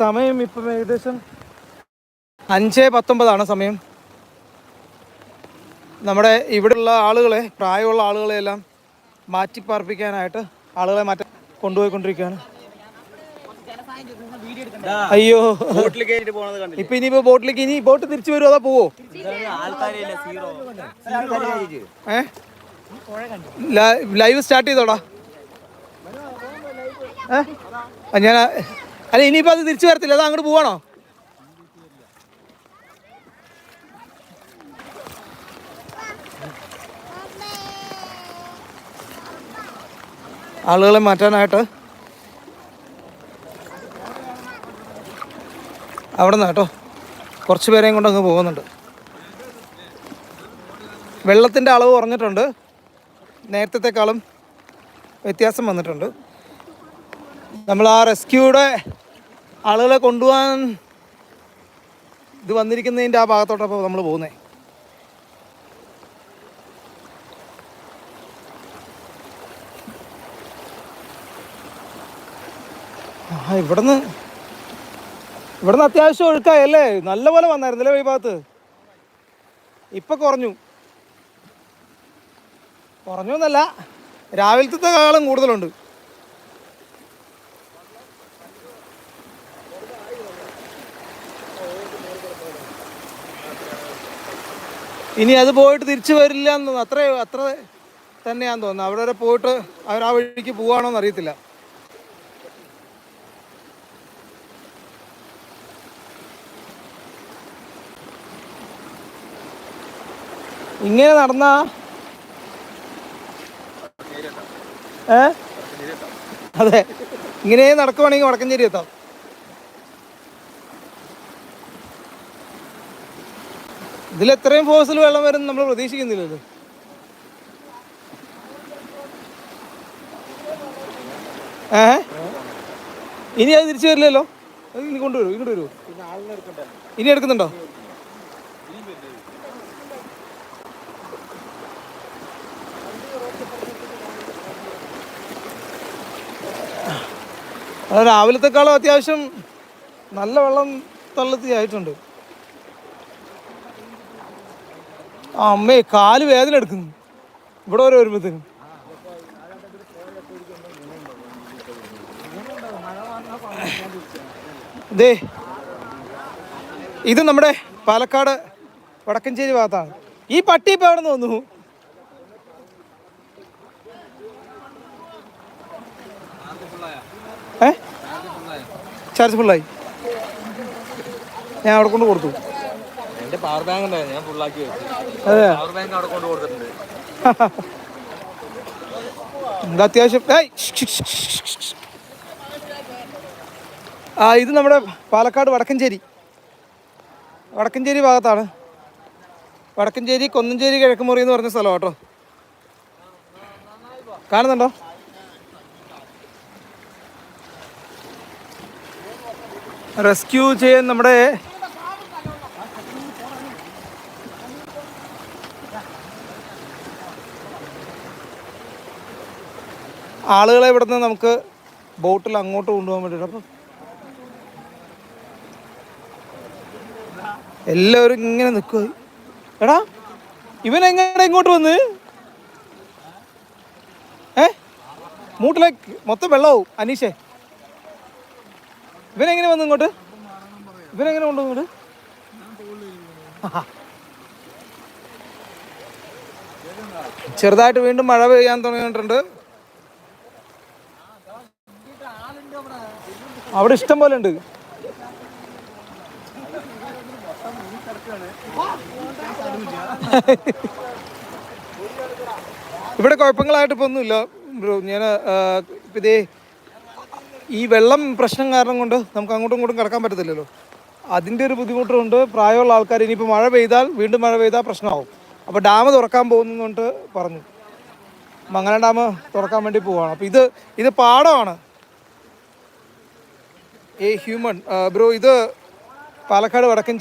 സമയം ഇപ്പം ഏകദേശം അഞ്ച് പത്തൊമ്പതാണ് സമയം. നമ്മുടെ ഇവിടെയുള്ള ആളുകളെ പ്രായമുള്ള ആളുകളെ എല്ലാം മാറ്റിപ്പാർപ്പിക്കാനായിട്ട് ആളുകളെ മാറ്റി കൊണ്ടുപോയിക്കൊണ്ടിരിക്കുകയാണ്. അയ്യോ. ഇപ്പൊ ഇനിയിപ്പോ ബോട്ടിലേക്ക് ഇനി ബോട്ട് തിരിച്ചു വരുമോ അതാ പോവോ? ഏ? ലൈവ് സ്റ്റാർട്ട് ചെയ്തോടാ. ഞാൻ അല്ല ഇനിയിപ്പോ അത് തിരിച്ചു വരത്തില്ല. അത് അങ്ങോട്ട് പോവാണോ? ആളുകളെ മാറ്റാനായിട്ട് അവിടെ നിന്ന് കേട്ടോ. കുറച്ച് പേരെയും കൊണ്ട് അങ്ങ് പോകുന്നുണ്ട്. വെള്ളത്തിന്റെ അളവ് കുറഞ്ഞിട്ടുണ്ട്. നേരത്തെക്കാളും വ്യത്യാസം വന്നിട്ടുണ്ട്. നമ്മൾ ആ റെസ്ക്യൂടെ ആളുകളെ കൊണ്ടുപോകാൻ ഇത് വന്നിരിക്കുന്നതിന്റെ ആ ഭാഗത്തോട്ടപ്പോൾ നമ്മൾ പോകുന്നത് ആ ഇവിടുന്ന് ഇവിടുന്ന് അത്യാവശ്യം ഒഴുക്കായി അല്ലേ? നല്ലപോലെ വന്നായിരുന്നല്ലേ ഈ ഭാഗത്ത്? ഇപ്പം കുറഞ്ഞു. കുറഞ്ഞു എന്നല്ല രാവിലത്തെ കാലം കൂടുതലുണ്ട്. ഇനി അത് പോയിട്ട് തിരിച്ചു വരില്ല എന്ന് തോന്നുന്നു. അത്ര അത്ര തന്നെയാന്ന് തോന്നുന്നു. അവിടെ വരെ പോയിട്ട് അവർ ആ വഴിക്ക് പോവാണോന്ന് അറിയത്തില്ല. ഇങ്ങനെ നടന്ന? ഏ? അതെ. ഇങ്ങനെ നടക്കുവാണെങ്കിൽ വടക്കഞ്ചേരി എത്താം. ഇതിൽ എത്രയും ഫോഴ്സിൽ വെള്ളം വരും നമ്മൾ പ്രതീക്ഷിക്കുന്നില്ലല്ലോ ഏ? ഇനി അത് തിരിച്ചു വരില്ലല്ലോ? അത് ഇനി കൊണ്ടുവരൂ ഇങ്ങോട്ട് വരൂ. ഇനി എടുക്കുന്നുണ്ടോ? രാവിലത്തെക്കാളും അത്യാവശ്യം നല്ല വെള്ളം തള്ളത്തി ആയിട്ടുണ്ട് ആ അമ്മേ കാൽ വേദന എടുക്കുന്നു. ഇവിടെ വരെ വരുമ്പോഴത്തേനും. ദേ ഇത് നമ്മുടെ പാലക്കാട് വടക്കഞ്ചേരി ഭാഗത്താണ്. ഈ പട്ടി ഇപ്പം എവിടെ നിന്ന് ഏ? ചാർജ് ഫുള്ളായി. ഞാൻ അവിടെ കൊണ്ട് കൊടുത്തു. എന്റെ പവർ ബാങ്ക് ഉണ്ടായിരുന്നു. ഞാൻ ഫുള്ളാക്കി വെച്ചു. പവർ ബാങ്ക് അവിടെ കൊണ്ട് കൊടുത്തിട്ടുണ്ട്. എന്താ അത്യാവശ്യം. ആ ഇത് നമ്മുടെ പാലക്കാട് വടക്കഞ്ചേരി. വടക്കഞ്ചേരി ഭാഗത്താണ്. വടക്കഞ്ചേരി കൊന്നഞ്ചേരി കിഴക്കുമുറി എന്ന് പറഞ്ഞ സ്ഥലം കേട്ടോ. കാണുന്നുണ്ടോ? റെസ്ക്യൂ ചെയ്യാൻ നമ്മുടെ ആളുകളെ ഇവിടെ നിന്ന് നമുക്ക് ബോട്ടിൽ അങ്ങോട്ട് കൊണ്ടുപോകാൻ വേണ്ടിയിട്ട് അപ്പം എല്ലാവരും ഇങ്ങനെ നിൽക്കുക എടാ ഇവൻ ഇങ്ങോട്ട് വന്ന്? ഏ? മൂട്ടിലേക്ക് മൊത്തം വെള്ളമാവും അനീഷേ. ഇവനെങ്ങനെ വന്നു ഇങ്ങോട്ട്? ഇവനെങ്ങനെ കൊണ്ടു ഇങ്ങോട്ട്? ചെറുതായിട്ട് വീണ്ടും മഴ പെയ്യാൻ തുടങ്ങിയിട്ടുണ്ട്. അവിടെ ഇഷ്ടം പോലെ ഉണ്ട്. ഇവിടെ കുഴപ്പങ്ങളായിട്ട് ഇപ്പോൾ ഒന്നുമില്ല ബ്രോ. ഞാൻ ഇതേ ഈ വെള്ളം പ്രശ്നം കാരണം കൊണ്ട് നമുക്ക് അങ്ങോട്ടും ഇങ്ങോട്ടും കിടക്കാൻ പറ്റത്തില്ലല്ലോ. അതിന്റെ ഒരു ബുദ്ധിമുട്ടുണ്ട്. പ്രായമുള്ള ആൾക്കാർ ഇനിയിപ്പോൾ മഴ പെയ്താൽ വീണ്ടും മഴ പെയ്താൽ പ്രശ്നമാവും. അപ്പോൾ ഡാം തുറക്കാൻ പോകുന്നുണ്ട് പറഞ്ഞു. മംഗലം ഡാം തുറക്കാൻ വേണ്ടി പോവാണ്. അപ്പോൾ ഇത് ഇത് പാടമാണ്. ഏ ഹ്യൂമൺ ബ്രോ ഇത് പാലക്കാട് വടക്കൻ